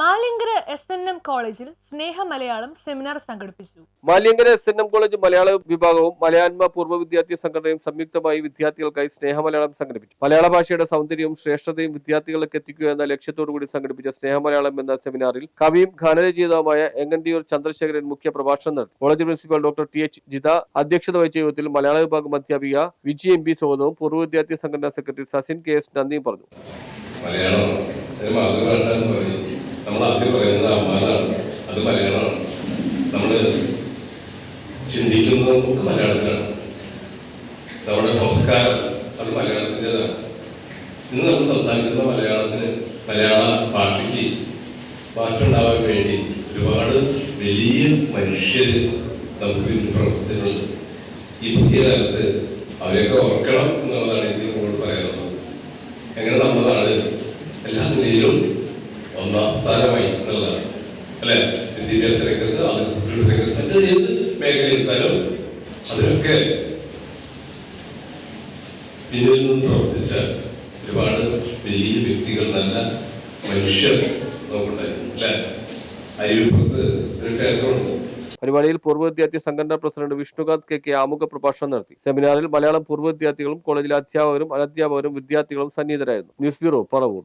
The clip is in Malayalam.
Malankara S N M കോളേജിൽ സ്നേഹ മലയാളം സെമിനാർ സംഘടിപ്പിച്ചു. Malankara S N M college മലയാള വിഭാഗവും മലയാന്മ പൂർവ വിദ്യാർത്ഥി സംഘടനയും സംയുക്തമായി വിദ്യാർത്ഥികൾക്കായി സ്നേഹ മലയാളം സംഘടിപ്പിച്ചു. മലയാള ഭാഷയുടെ സൗന്ദര്യവും ശ്രേഷ്ഠതയും വിദ്യാർത്ഥികളിലേക്ക് എത്തിക്കുക എന്ന ലക്ഷ്യത്തോടുകൂടി സംഘടിപ്പിച്ച സ്നേഹ മലയാളം എന്ന സെമിനാറിൽ കവിയും ഗാനരചയിതാവുമായ എങ്ങണ്ടിയൂർ ചന്ദ്രശേഖരൻ മുഖ്യ പ്രഭാഷണം നടത്തി. College principal doctor T H Jitha അധ്യക്ഷത വഹിച്ച യോഗത്തിൽ മലയാള വിഭാഗം അധ്യാപിക വിജി എം പി സ്വാഗതവും പൂർവ വിദ്യാർത്ഥി സംഘടനാ സെക്രട്ടറി സസിൻ കെ എസ് നന്ദിയും പറഞ്ഞു. ആദ്യം പറയുന്നത് അമ്മാനാണ്. അത് മലയാളമാണ്. നമ്മൾ ചിന്തിക്കുന്നത് നമുക്ക് മലയാളത്തിലാണ്. നമ്മുടെ സംസ്കാരം അത് മലയാളത്തിന്റെതാണ്. ഇന്ന് നമ്മൾ സംസാരിക്കുന്ന മലയാളത്തിന് മലയാള ഭാഷയ്ക്ക് മാറ്റമുണ്ടാവാൻ വേണ്ടി ഒരുപാട് വലിയ മനുഷ്യർ നമുക്ക് ഇന്ന് പ്രവർത്തിച്ചിട്ടുണ്ട്. ഈ പുതിയ കാലത്ത് അവരെയൊക്കെ ഓർക്കണം എന്നുള്ളതാണ് എനിക്ക് നിങ്ങളോട് പറയാനുള്ളത്. എങ്ങനെ നമ്മുടെ നാട് എല്ലാ നിലയിലും ഒന്നാം സ്ഥാനമായി എന്നുള്ളതാണ് അല്ലെ? വിദ്യാഭ്യാസ രംഗത്ത് അതിർത്തി രംഗത്ത് മറ്റ് ഏത് മേഖലയിലും അതിനൊക്കെ പിന്നിൽ നിന്ന് പ്രവർത്തിച്ച ഒരുപാട് വലിയ വ്യക്തികൾ നല്ല മനുഷ്യർ നമുക്കുണ്ടായിരുന്നു. അല്ലെ? അരിവിപ്പുറത്ത് ക്ഷേത്രമുണ്ട് പരിപാടിയിൽ പൂർവ വിദ്യാർത്ഥി സംഘടനാ പ്രസിഡന്റ് വിഷ്ണുകാന്ത് കെ കെ ആമുഖ പ്രഭാഷണം നടത്തി. സെമിനാറിൽ മലയാളം പൂർവ വിദ്യാർത്ഥികളും കോളേജിലെ അധ്യാപകരും അനധ്യാപകരും വിദ്യാർത്ഥികളും സന്നിഹിതരായിരുന്നു. News bureau Paravur.